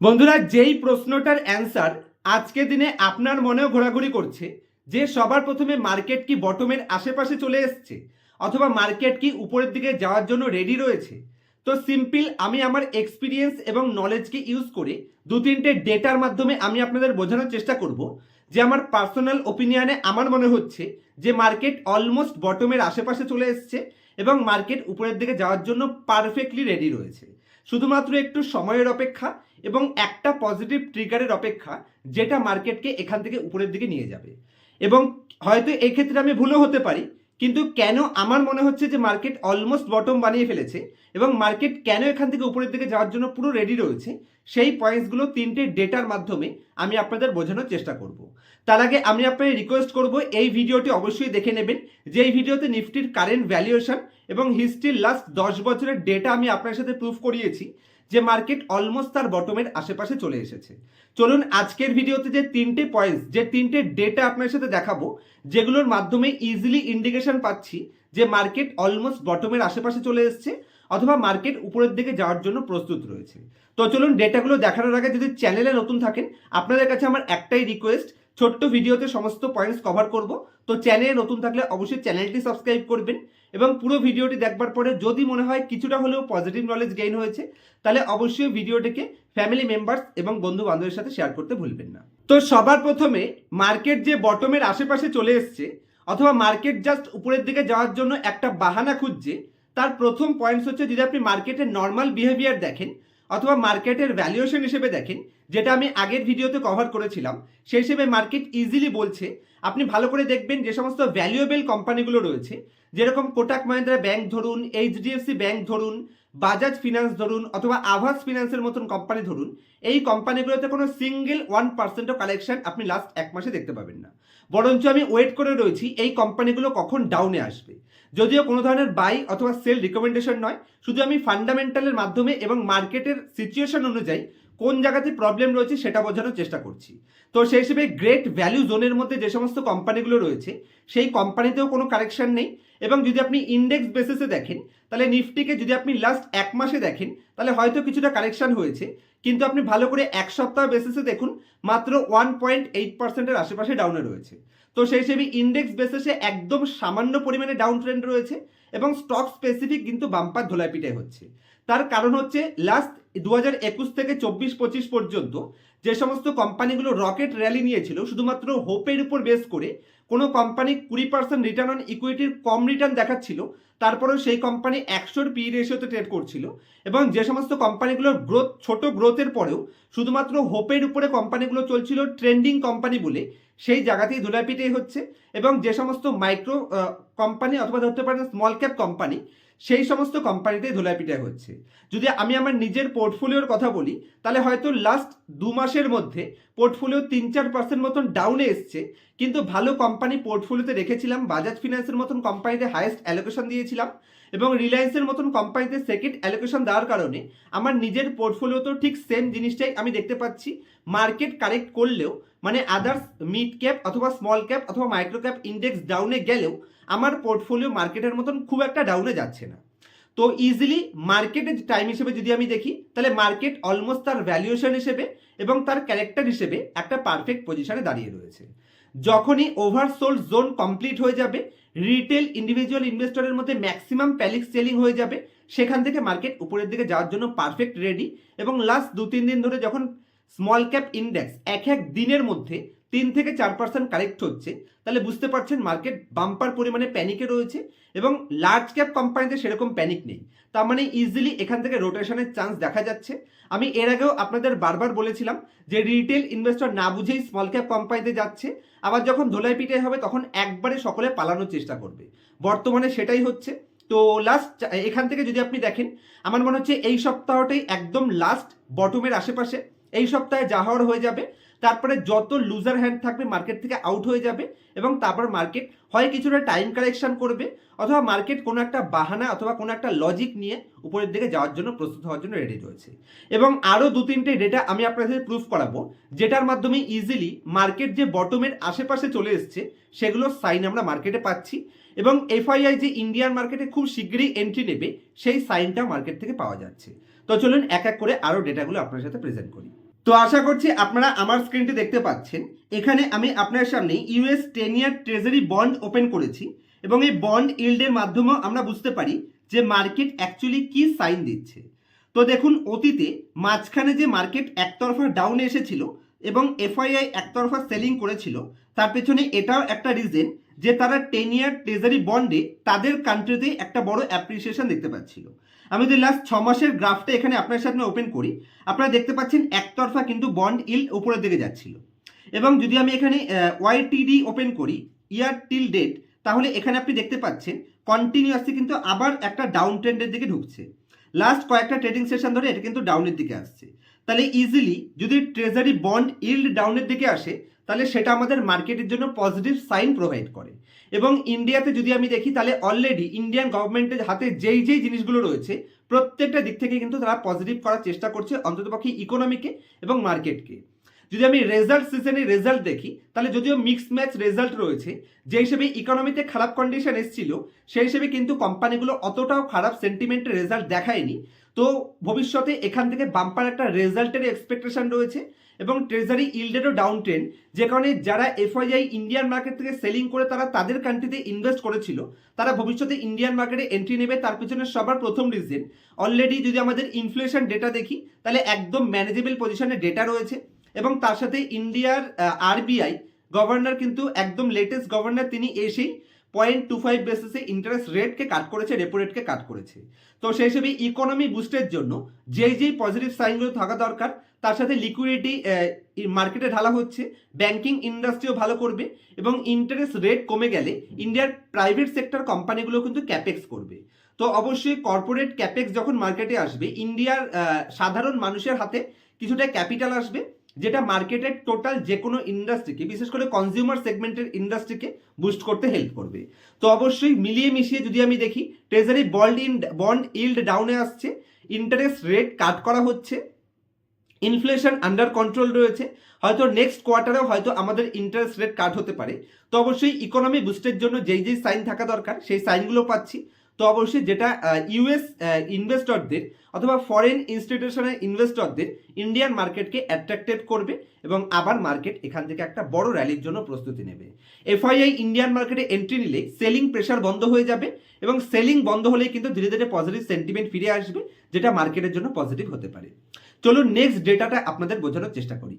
বন্ধুরা, যেই প্রশ্নটার অ্যান্সার আজকে দিনে আপনার মনেও ঘোরাঘুরি করছে, যে সবার প্রথমে মার্কেট কি বটমের আশেপাশে চলে এসছে, অথবা মার্কেট কি উপরের দিকে যাওয়ার জন্য রেডি রয়েছে, তো সিম্পল আমি আমার এক্সপিরিয়েন্স এবং নলেজকে ইউজ করে দু তিনটে ডেটার মাধ্যমে আমি আপনাদের বোঝানোর চেষ্টা করব, যে আমার পার্সোনাল ওপিনিয়নে আমার মনে হচ্ছে যে মার্কেট অলমোস্ট বটমের আশেপাশে চলে এসছে এবং মার্কেট উপরের দিকে যাওয়ার জন্য পারফেক্টলি রেডি রয়েছে। শুধুমাত্র একটু সময়ের অপেক্ষা এবং একটা পজিটিভ ট্রিগারের অপেক্ষা যেটা মার্কেটকে এখান থেকে উপরের দিকে নিয়ে যাবে। এবং হয়তো এই ক্ষেত্রে আমি ভুলও হতে পারি, কিন্তু কেন আমার মনে হচ্ছে যে মার্কেট অলমোস্ট বটম বানিয়ে ফেলেছে এবং মার্কেট কেন এখান থেকে উপরের দিকে যাওয়ার জন্য পুরো রেডি রয়েছে, সেই পয়েন্টসগুলো তিনটে ডেটার মাধ্যমে আমি আপনাদের বোঝানোর চেষ্টা করব। তার আগে আমি আপনাদের রিকোয়েস্ট করব, এই ভিডিওটি অবশ্যই দেখে নেবেন যে এই ভিডিওতে নিফটির কারেন্ট ভ্যালুয়েশন এবং হিস্ট্রির লাস্ট দশ বছরের ডেটা আমি আপনার সাথে প্রুফ করিয়েছি যে মার্কেট অলমোস্ট তার বটমের আশেপাশে চলে এসেছে। চলুন আজকের ভিডিওতে যে তিনটে পয়েন্টস যে তিনটে ডেটা আপনার সাথে দেখাবো, যেগুলোর মাধ্যমে ইজিলি ইন্ডিকেশন পাচ্ছি যে মার্কেট অলমোস্ট বটমের আশেপাশে চলে এসেছে অথবা মার্কেট উপরের দিকে যাওয়ার জন্য প্রস্তুত রয়েছে। তো চলুন ডেটাগুলো দেখানোর আগে যদি চ্যানেলে নতুন থাকেন, আপনাদের কাছে আমার একটাই রিকোয়েস্ট ছোট্ট ভিডিওতে সমস্ত পয়েন্টস কভার করব। তো চ্যানেলে নতুন থাকলে অবশ্যই চ্যানেলটি সাবস্ক্রাইব করবেন এবং পুরো ভিডিওটি দেখবার পরে যদি মনে হয় কিছুটা হলেও পজিটিভ নলেজ গেইন হয়েছে, তাহলে অবশ্যই ভিডিওটিকে ফ্যামিলি মেম্বার্স এবং বন্ধু বান্ধবের সাথে শেয়ার করতে ভুলবেন না। তো সবার প্রথমে মার্কেট যে বটমের আশেপাশে চলে এসছে, অথবা মার্কেট জাস্ট উপরের দিকে যাওয়ার জন্য একটা বাহানা খুঁজছে, তার প্রথম পয়েন্টস হচ্ছে যদি আপনি মার্কেটের নর্মাল বিহেভিয়ার দেখেন, অথবা মার্কেটের ভ্যালুয়েশন হিসেবে দেখেন যেটা আমি আগের ভিডিওতে কভার করেছিলাম, সেই হিসেবে মার্কেট ইজিলি বলছে, আপনি ভালো করে দেখবেন যে সমস্ত ভ্যালুয়েবল কোম্পানিগুলো রয়েছে, যেরকম কোটাক মহিন্দ্রা ব্যাংক ধরুন এইচডিএফসি ব্যাংক ধরুন বাজাজ ফিনান্স ধরুন, অথবা আভাস ফিনান্সের মতন কোম্পানি ধরুন, এই কোম্পানিগুলোতে কোনো সিঙ্গেল ওয়ান পার্সেন্টও কালেকশন আপনি লাস্ট এক মাসে দেখতে পাবেন না। বরঞ্চ আমি ওয়েট করে রয়েছি, এই কোম্পানিগুলো কখন ডাউনে আসবে। যদিও কোনো ধরনের বাই অথবা সেল রিকমেন্ডেশন নয়, শুধু আমি ফান্ডামেন্টালের মাধ্যমে এবং মার্কেটের সিচুয়েশন অনুযায়ী কোন জায়গাতে প্রবলেম রয়েছে সেটা বোঝানোর চেষ্টা করছি। তো সেই হিসেবে গ্রেট ভ্যালু জোনের মধ্যে যে সমস্ত কোম্পানিগুলো রয়েছে, সেই কোম্পানিতেও কোনো কারেকশন নেই এবং যদি আপনি ইন্ডেক্স বেসিসে দেখেন, তাহলে নিফটিকে যদি আপনি লাস্ট এক মাসে দেখেন, তাহলে হয়তো কিছুটা কারেকশন হয়েছে। কিন্তু আপনি ভালো করে এক সপ্তাহ বেসিসে দেখুন, মাত্র ওয়ান পয়েন্ট এইট পার্সেন্টের আশেপাশে ডাউনে রয়েছে। তো সেই হিসেবে ইন্ডেক্স বেসিসে একদম সামান্য পরিমাণে ডাউন ট্রেন্ড রয়েছে এবং স্টক স্পেসিফিক কিন্তু বাম্পার ধোলাপিটাই হচ্ছে। তার কারণ হচ্ছে লাস্ট দু হাজার একুশ থেকে চব্বিশ পঁচিশ পর্যন্ত যে সমস্ত কোম্পানিগুলো রকেট র্যালি নিয়েছিল, শুধুমাত্র হোপের উপর বেস করে কোনো কোম্পানি কুড়ি পার্সেন্ট রিটার্ন অন ইকুইটির কম রিটার্ন দেখাচ্ছিল, তারপরেও সেই কোম্পানি একশোর পি রেশিওতে ট্রেড করছিল এবং যে সমস্ত কোম্পানিগুলোর গ্রোথ ছোট গ্রোথের পরেও শুধুমাত্র হোপের উপরে কোম্পানিগুলো চলছিল ট্রেন্ডিং কোম্পানি বলে, সেই জায়গাতেই ধুলাপিটাই হচ্ছে এবং যে সমস্ত মাইক্রো কোম্পানি অথবা ধরতে পারেন স্মল ক্যাপ কোম্পানি সেই সমস্ত কোম্পানিতেই ধুলাপিটাই হচ্ছে। যদি আমি আমার নিজের পোর্টফোলিওর কথা বলি, তাহলে হয়তো লাস্ট দু মাসের মধ্যে পোর্টফোলিও তিন চার পার্সেন্ট মতন ডাউনে এসছে, কিন্তু ভালো কোম্পানি পোর্টফোলিওতে রেখেছিলাম বাজাজ ফিনান্সের মতন কোম্পানিতে হায়েস্ট অ্যালোকেশন দিয়েছিলাম, এবং রিলায়েন্সের মতন কোম্পানিতে সেকেন্ড অ্যালোকেশন দেওয়ার কারণে আমার নিজের পোর্টফোলিওতেও ঠিক সেম জিনিসটাই আমি দেখতে পাচ্ছি। মার্কেট কারেক্ট করলেও মানে আদার্স মিড ক্যাপ অথবা স্মল ক্যাপ অথবা মাইক্রো ক্যাপ ইন্ডেক্স ডাউনে গেলেও আমার পোর্টফোলিও মার্কেটের মতন খুব একটা ডাউনে যাচ্ছে না। তো ইজিলি মার্কেটের টাইম হিসেবে যদি আমি দেখি, তাহলে মার্কেট অলমোস্ট তার ভ্যালুয়েশন হিসেবে এবং তার ক্যারেক্টার হিসেবে একটা পারফেক্ট পজিশনে দাঁড়িয়ে রয়েছে। যখনই ওভারসোল্ড জোন কমপ্লিট হয়ে যাবে রিটেল ইন্ডিভিজুয়াল ইনভেস্টরের মধ্যে ম্যাক্সিমাম প্যালিক্স সেলিং হয়ে যাবে, সেখান থেকে মার্কেট উপরের দিকে যাওয়ার জন্য পারফেক্ট রেডি এবং লাস্ট দু তিন দিন ধরে যখন স্মল ক্যাপ ইন্ডেক্স এক এক দিনের মধ্যে তিন থেকে চার পার্সেন্ট কারেক্ট হচ্ছে, তাহলে বুঝতে পারছেন মার্কেট বাম্পার পরিমাণে প্যানিকে রয়েছে এবং লার্জ ক্যাপ কোম্পানিতে সেরকম প্যানিক নেই। তার মানে ইজিলি এখান থেকে রোটেশনের চান্স দেখা যাচ্ছে। আমি এর আগেও আপনাদের বারবার বলেছিলাম যে রিটেল ইনভেস্টর না বুঝেই স্মল ক্যাপ কোম্পানিতে যাচ্ছে, আবার যখন ধোলাই পিটাই হবে তখন একবারে সকলে পালানোর চেষ্টা করবে। বর্তমানে সেটাই হচ্ছে। তো লাস্ট এখান থেকে যদি আপনি দেখেন, আমার মনে হচ্ছে এই সপ্তাহটাই একদম লাস্ট বটমের আশেপাশে। এই সপ্তাহে যা হওয়ার হয়ে যাবে তারপরে যত লুজার হ্যান্ড থাকবে মার্কেট থেকে আউট হয়ে যাবে এবং তারপর মার্কেট হয় কিছুটা টাইম কালেকশন করবে অথবা মার্কেট কোনো একটা বাহানা অথবা কোনো একটা লজিক নিয়ে উপরের দিকে যাওয়ার জন্য, প্রস্তুত হওয়ার জন্য রেডি রয়েছে। এবং আরও দু তিনটে ডেটা আমি আপনাদের প্রুফ করাবো, যেটার মাধ্যমে ইজিলি মার্কেট যে বটমের আশেপাশে চলে এসছে সেগুলোর সাইন আমরা মার্কেটে পাচ্ছি এবং এফআইআই যে ইন্ডিয়ান মার্কেটে খুব শীঘ্রই এন্ট্রি নেবে, সেই সাইনটা মার্কেট থেকে পাওয়া যাচ্ছে। তো চলুন এক এক করে আরও ডেটাগুলো আপনার সাথে প্রেজেন্ট করি। তো আশা করছি আপনারা আমার স্ক্রিনটি দেখতে পাচ্ছেন। এখানে আমি আপনার সামনে US ten year treasury bond open করেছি এবং এই বন্ড ইল্ডের মাধ্যমেও আমরা বুঝতে পারি যে মার্কেট অ্যাকচুয়ালি কি সাইন দিচ্ছে। তো দেখুন, অতীতে মাঝখানে যে মার্কেট একতরফা ডাউনে এসেছিল এবং এফআইআই একতরফা সেলিং করেছিল, তার পেছনে এটাও একটা রিজন যে তারা টেন ইয়ার ট্রেজারি বন্ডে তাদের কান্ট্রিতে একটা বড় অ্যাপ্রিসিয়েশন দেখতে পাচ্ছিল। আমি যদি লাস্ট ছ মাসের গ্রাফটা এখানে আপনার সামনে ওপেন করি, আপনারা দেখতে পাচ্ছেন একতরফা কিন্তু বন্ড ইল উপরের দিকে যাচ্ছিল। এবং যদি আমি এখানে ওয়াইটিডি ওপেন করি ইয়ার টিল ডেট তাহলে এখানে আপনি দেখতে পাচ্ছেন কন্টিনিউয়াসলি কিন্তু আবার একটা ডাউন ট্রেন্ডের দিকে ঢুকছে। লাস্ট কয়েকটা ট্রেডিং সেশন ধরে এটা কিন্তু ডাউনের দিকে আসছে। তাহলে ইজিলি যদি ট্রেজারি বন্ড ইল্ড ডাউনের দিকে আসে তাহলে সেটা আমাদের মার্কেটের জন্য পজিটিভ সাইন প্রোভাইড করে। এবং ইন্ডিয়াতে যদি আমি দেখি, তাহলে অলরেডি ইন্ডিয়ান গভর্নমেন্টের হাতে যেই যেই জিনিসগুলো রয়েছে, প্রত্যেকটা দিক থেকে কিন্তু তারা পজিটিভ করার চেষ্টা করছে অন্ততপক্ষে ইকোনমিকে এবং মার্কেটকে যদি আমি রেজাল্ট সিজনের রেজাল্ট দেখি, তাহলে যদিও মিক্স ম্যাচ রেজাল্ট রয়েছে যে হিসেবে ইকোনমিতে খারাপ কন্ডিশন এসেছিল, সেই হিসেবে কিন্তু কোম্পানিগুলো অতটাও খারাপ সেন্টিমেন্টের রেজাল্ট দেখায়নি। তো ভবিষ্যতে এখান থেকে বাম্পার একটা রেজাল্টের এক্সপেকটেশন রয়েছে এবং ট্রেজারি ইল্ডেরও ডাউন ট্রেন্ড যে কারণে যারা এফআইআই ইন্ডিয়ান মার্কেট থেকে সেলিং করে তারা তাদের কান্ট্রিতে ইনভেস্ট করেছিল, তারা ভবিষ্যতে ইন্ডিয়ান মার্কেটে এন্ট্রি নেবে, তার পিছনে সবার প্রথম রিজন অলরেডি যদি আমাদের ইনফ্লেশন ডেটা দেখি, তাহলে একদম ম্যানেজেবল পজিশনে ডেটা রয়েছে, এবং তার সাথে ইন্ডিয়ার আরবিআই গভর্নর কিন্তু একদম লেটেস্ট গভর্নর তিনি এসেই পয়েন্ট টু ফাইভ বেসিসে ইন্টারেস্ট রেটকে কাট করেছে রেপো রেটকে কাট করেছে। তো সেই হিসেবে ইকোনমি বুস্টের জন্য যেই যেই পজিটিভ সাইনগুলো থাকা দরকার তার সাথে লিকুইডিটি মার্কেটে ঢালা হচ্ছে ব্যাংকিং ইন্ডাস্ট্রিও ভালো করবে এবং ইন্টারেস্ট রেট কমে গেলে ইন্ডিয়ার প্রাইভেট সেক্টর কোম্পানিগুলো কিন্তু ক্যাপেক্স করবে। তো অবশ্যই কর্পোরেট ক্যাপেক্স যখন মার্কেটে আসবে ইন্ডিয়ার সাধারণ মানুষের হাতে কিছুটা ক্যাপিটাল আসবে, যেটা মার্কেটের টোটাল যে কোনো ইন্ডাস্ট্রিকে বিশেষ করে কনজিউমার সেগমেন্টের ইন্ডাস্ট্রিকে বুস্ট করতে হেল্প করবে। তো অবশ্যই মিলিয়ে মিশিয়ে যদি আমি দেখি treasury bond in bond yield ডাউনে আসছে ইন্টারেস্ট রেট কাট করা হচ্ছে ইনফ্লেশন আন্ডার কন্ট্রোল রয়েছে। হয়তো নেক্সট কোয়ার্টারেও হয়তো আমাদের ইন্টারেস্ট রেট কাট হতে পারে। তো অবশ্যই ইকোনমি বুস্টের জন্য যেই যেই সাইন থাকা দরকার, সেই সাইনগুলো পাচ্ছি। তো অবশ্যই যেটা ইউএস ইনভেস্টরদের অথবা ফরেন ইনস্টিটিউশনের ইনভেস্টরদের ইন্ডিয়ান মার্কেটকে অ্যাট্রাক্টেড করবে এবং আবার মার্কেট এখান থেকে একটা বড় র্যালির জন্য প্রস্তুতি নেবে। এফআইআই ইন্ডিয়ান মার্কেটে এন্ট্রি নিলে সেলিং প্রেশার বন্ধ হয়ে যাবে এবং সেলিং বন্ধ হলে কিন্তু ধীরে ধীরে পজিটিভ সেন্টিমেন্ট ফিরে আসবে, যেটা মার্কেটের জন্য পজিটিভ হতে পারে। চলুন নেক্সট ডেটাটা আপনাদের বোঝানোর চেষ্টা করি।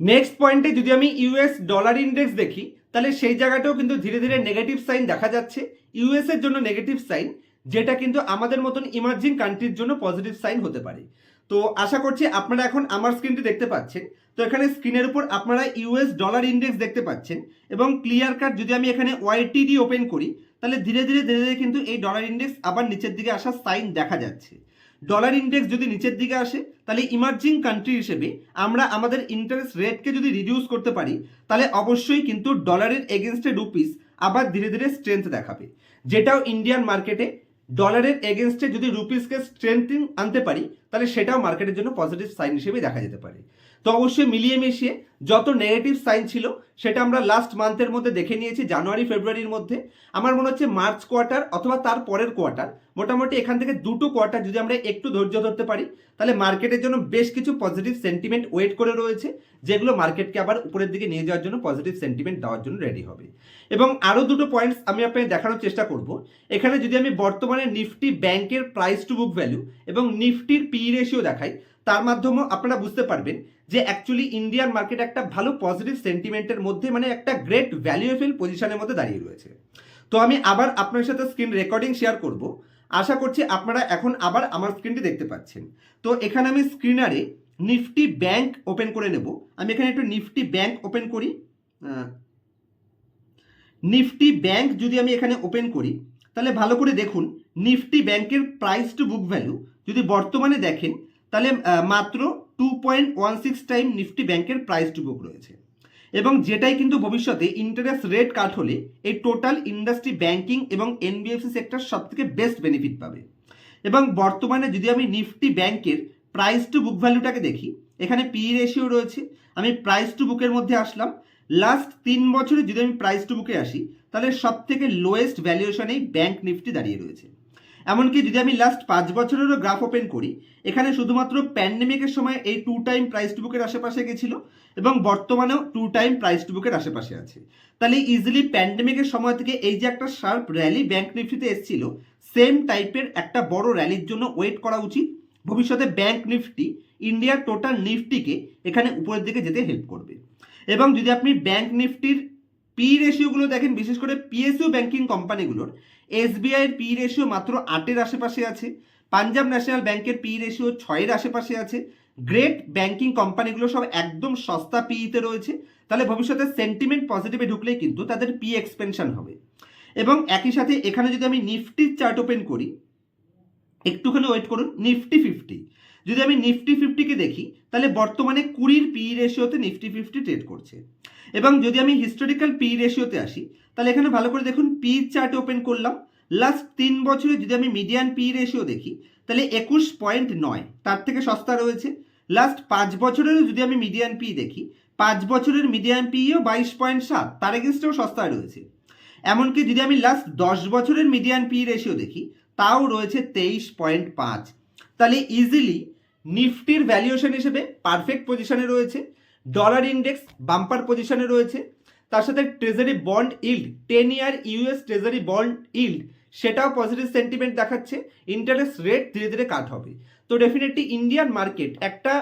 নেক্সট পয়েন্টে যদি আমি ইউএস ডলার ইন্ডেক্স দেখি, তাহলে সেই জায়গাটাও কিন্তু ধীরে ধীরে নেগেটিভ সাইন দেখা যাচ্ছে। ইউএস এর জন্য নেগেটিভ সাইন যেটা কিন্তু আমাদের মতন ইমার্জিং কান্ট্রির জন্য পজিটিভ সাইন হতে পারে। তো আশা করছি আপনারা এখন আমার স্ক্রিনটি দেখতে পাচ্ছেন। তো এখানে স্ক্রিনের উপর আপনারা ইউএস ডলার ইন্ডেক্স দেখতে পাচ্ছেন এবং ক্লিয়ার কাট যদি আমি এখানে ওয়াইটিডি ওপেন করি, তাহলে ধীরে ধীরে ধীরে ধীরে কিন্তু এই ডলার ইন্ডেক্স আবার নিচের দিকে আসার সাইন দেখা যাচ্ছে। ডলার ইন্ডেক্স যদি নিচের দিকে আসে, তাহলে ইমার্জিং কান্ট্রি হিসেবে আমরা আমাদের ইন্টারেস্ট রেটকে যদি রিডিউস করতে পারি, তাহলে অবশ্যই কিন্তু ডলারের এগেনস্টে রুপিস আবার ধীরে ধীরে স্ট্রেংথ দেখাবে। যেটাও ইন্ডিয়ান মার্কেটে ডলারের এগেনস্টে যদি রুপিসকে স্ট্রেংথিং আনতে পারি, তাহলে সেটাও মার্কেটের জন্য পজিটিভ সাইন হিসেবে দেখা যেতে পারে। তো অবশ্যই মিলিয়ে মিশিয়ে যত নেগেটিভ সাইন ছিল, সেটা আমরা লাস্ট মান্থের মধ্যে দেখে নিয়েছি জানুয়ারি ফেব্রুয়ারির মধ্যে। আমার মনে হচ্ছে মার্চ কোয়ার্টার অথবা তার পরের কোয়ার্টার মোটামুটি এখান থেকে দুটো কোয়ার্টার যদি আমরা একটু ধৈর্য ধরতে পারি, তাহলে মার্কেটের জন্য বেশ কিছু পজিটিভ সেন্টিমেন্ট ওয়েট করে রয়েছে, যেগুলো মার্কেটকে আবার উপরের দিকে নিয়ে যাওয়ার জন্য পজিটিভ সেন্টিমেন্ট দেওয়ার জন্য রেডি হবে। এবং আরও দুটো পয়েন্টস আমি আপনাকে দেখানোর চেষ্টা করব। এখানে যদি আমি বর্তমানে নিফটি ব্যাংকের প্রাইস টু বুক ভ্যালু এবং নিফটির পি রেশিও দেখাই, তার মাধ্যমেও আপনারা বুঝতে পারবেন যে অ্যাকচুয়ালি ইন্ডিয়ান মার্কেট একটা ভালো পজিটিভ সেন্টিমেন্টের মধ্যে মানে একটা গ্রেট ভ্যালুয়েবল পজিশনের মধ্যে দাঁড়িয়ে রয়েছে। তো আমি আবার আপনার সাথে স্ক্রিন রেকর্ডিং শেয়ার করব। আশা করছি আপনারা এখন আবার আমার স্ক্রিনটি দেখতে পাচ্ছেন। তো এখানে আমি স্ক্রিনারে নিফটি ব্যাংক ওপেন করে নেব। আমি এখানে একটু নিফটি ব্যাংক ওপেন করি। নিফটি ব্যাংক যদি আমি এখানে ওপেন করি, তাহলে ভালো করে দেখুন নিফটি ব্যাংকের প্রাইস টু বুক ভ্যালু যদি বর্তমানে দেখেন, তাহলে মাত্র two point one six time Nifty ব্যাংকের প্রাইস টু বুক রয়েছে। এবং যেটাই কিন্তু ভবিষ্যতে ইন্টারেস্ট রেট কাট হলে এই টোটাল ইন্ডাস্ট্রি ব্যাংকিং এবং এনবিএফসি সেক্টর সব থেকে বেস্ট বেনিফিট পাবে। এবং বর্তমানে যদি আমি নিফটি ব্যাংকের প্রাইস টু বুক ভ্যালুটাকে দেখি, এখানে পি রেশিও রয়েছে। আমি প্রাইস টু বুকের মধ্যে আসলাম। লাস্ট তিন বছরে যদি আমি প্রাইস টু বুকে আসি, তাহলে সব থেকে লোয়েস্ট ভ্যালুয়েশনেই ব্যাংক নিফটি দাঁড়িয়ে রয়েছে। এমনকি যদি আমি লাস্ট পাঁচ বছরেরও গ্রাফ ওপেন করি, এখানে শুধুমাত্র প্যান্ডেমিকের সময় এই টু টাইম প্রাইস টু বুকের আশেপাশে গেছিল এবং বর্তমানেও টু টাইম প্রাইস টু বুকের আশেপাশে আছে। তাহলে ইজিলি প্যান্ডেমিকের সময় থেকে এই যে একটা শার্প র্যালি ব্যাংক নিফটিতে এসেছিল সেম টাইপের একটা বড় র্যালির জন্য ওয়েট করা উচিত। ভবিষ্যতে ব্যাংক নিফটি ইন্ডিয়ার টোটাল নিফটিকে এখানে উপরের দিকে যেতে হেল্প করবে। এবং যদি আপনি ব্যাংক নিফটির পি রেশিওগুলো দেখেন, বিশেষ করে পিএসইউ ব্যাংকিং কোম্পানিগুলোর এসবিআই এর পি রেশিও মাত্র আটের আশেপাশে আছে, পাঞ্জাব ন্যাশনাল ব্যাংকের পি রেশিও ছয়ের আশেপাশে আছে, গ্রেট ব্যাংকিং কোম্পানিগুলো সব একদম সস্তা পিইতে রয়েছে, তাহলে ভবিষ্যতে সেন্টিমেন্ট পজিটিভে ঢুকলেই কিন্তু তাদের পি এক্সপেনশন হবে। এবং একই সাথে এখানে যদি আমি নিফটির চার্ট ওপেন করি, একটুখানি ওয়েট করুন, নিফটি ফিফটি যদি আমি নিফটি ফিফটিকে দেখি, তাহলে বর্তমানে কুড়ির পি রেশিওতে নিফটি ফিফটি ট্রেড করছে। এবং যদি আমি হিস্টোরিক্যাল পি রেশিওতে আসি, তাহলে এখানে ভালো করে দেখুন পি চার্ট ওপেন করলাম। লাস্ট তিন বছরে যদি আমি মিডিয়ান পি রেশিও দেখি, তাহলে একুশ পয়েন্ট নয়, তার থেকে সস্তা রয়েছে। লাস্ট পাঁচ বছরেরও যদি আমি মিডিয়ান পি দেখি, পাঁচ বছরের মিডিয়ান পিও বাইশ পয়েন্ট সাত, তার এগেনস্টেও সস্তায় রয়েছে। এমনকি যদি আমি লাস্ট দশ বছরের মিডিয়ান পি রেশিও দেখি, তাও রয়েছে তেইশ পয়েন্ট পাঁচ। তাহলে ইজিলি নিফটির ভ্যালুয়েশন হিসেবে পারফেক্ট পজিশনে রয়েছে। ডলার ইন্ডেক্স বাম্পার পজিশনে রয়েছে। তার সাথে treasury bond yield ten year US treasury bond yield সেটাও পজিটিভ সেন্টিমেন্ট দেখাচ্ছে। ইন্টারেস্ট রেট ধীরে ধীরে কাট হবে। তো ডেফিনেটলি ইন্ডিয়ান মার্কেট একটা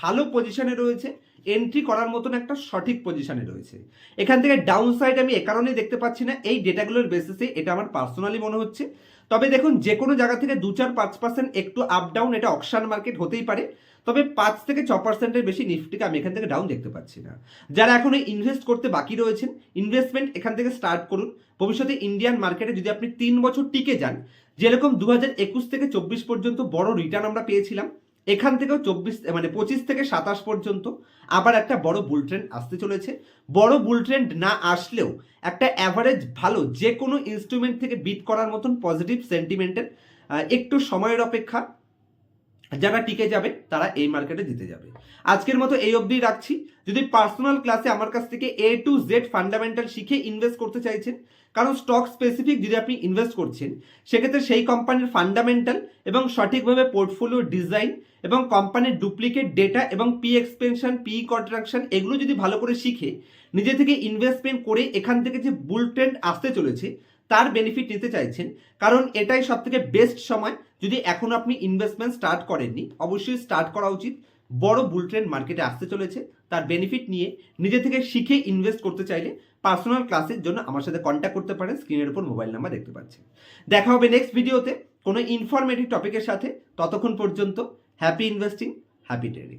ভালো পজিশনে রয়েছে। এন্ট্রি করার মতন একটা সঠিক পজিশনে রয়েছে। এখান থেকে ডাউন সাইড আমি এ কারণেই দেখতে পাচ্ছি না। এই ডেটাগুলোর বেসিসে এটা আমার পার্সোনালি মনে হচ্ছে। তবে দেখুন, যে কোনো জায়গা থেকে দু চার পাঁচ পার্সেন্ট একটু আপ ডাউন এটা অকশান মার্কেট হতেই পারে। তবে পাঁচ থেকে ছ পার্সেন্টের বেশি নিফটিকে আমি এখান থেকে ডাউন দেখতে পাচ্ছি না। যারা এখনও ইনভেস্ট করতে বাকি রয়েছেন ইনভেস্টমেন্ট এখান থেকে স্টার্ট করুন। ভবিষ্যতে ইন্ডিয়ান মার্কেটে যদি আপনি তিন বছর টিকে যান, যেরকম দু হাজার একুশ থেকে চব্বিশ পর্যন্ত বড় রিটার্ন আমরা পেয়েছিলাম এখান থেকেও চব্বিশ মানে পঁচিশ থেকে সাতাশ পর্যন্ত আবার একটা বড় বুল ট্রেন্ড আসতে চলেছে। বড় বুল ট্রেন্ড না আসলেও একটা অ্যাভারেজ ভালো যে কোনো ইনস্ট্রুমেন্ট থেকে বিট করার মতন পজিটিভ সেন্টিমেন্টের একটু সময়ের অপেক্ষা যারা টিকে যাবে, তারা এই মার্কেটে জিতে যাবে। আজকের মতো এই অবধি রাখছি। যদি পার্সোনাল ক্লাসে আমার কাছ থেকে এ টু জেড ফান্ডামেন্টাল শিখে ইনভেস্ট করতে চাইছেন, কারণ স্টক স্পেসিফিক যদি আপনি ইনভেস্ট করছেন, সেক্ষেত্রে সেই কোম্পানির ফান্ডামেন্টাল এবং সঠিকভাবে পোর্টফোলিও ডিজাইন এবং কোম্পানির ডুপ্লিকেট ডেটা এবং পি এক্সপেনশন পি কন্ট্রাকশন এগুলো যদি ভালো করে শিখে, নিজে থেকে ইনভেস্টমেন্ট করে এখান থেকে যে বুল ট্রেন্ড আসতে চলেছে তার বেনিফিট নিতে চাইছেন। কারণ এটাই সব থেকে বেস্ট সময়। যদি এখন আপনি ইনভেস্টমেন্ট স্টার্ট করেননি, অবশ্যই স্টার্ট করা উচিত। বড় বুল ট্রেন্ড মার্কেটে আসতে চলেছে। তার বেনিফিট নিয়ে নিজে থেকে শিখে ইনভেস্ট করতে চাইলে পার্সোনাল ক্লাসের জন্য আমার সাথে কন্ট্যাক্ট করতে পারেন। স্ক্রিনের উপর মোবাইল নাম্বার দেখতে পাচ্ছেন। দেখা হবে নেক্সট ভিডিওতে কোনো ইনফরমেটিভ টপিকের সাথে। ততক্ষণ পর্যন্ত হ্যাপি ইনভেস্টিং হ্যাপি ট্রেডিং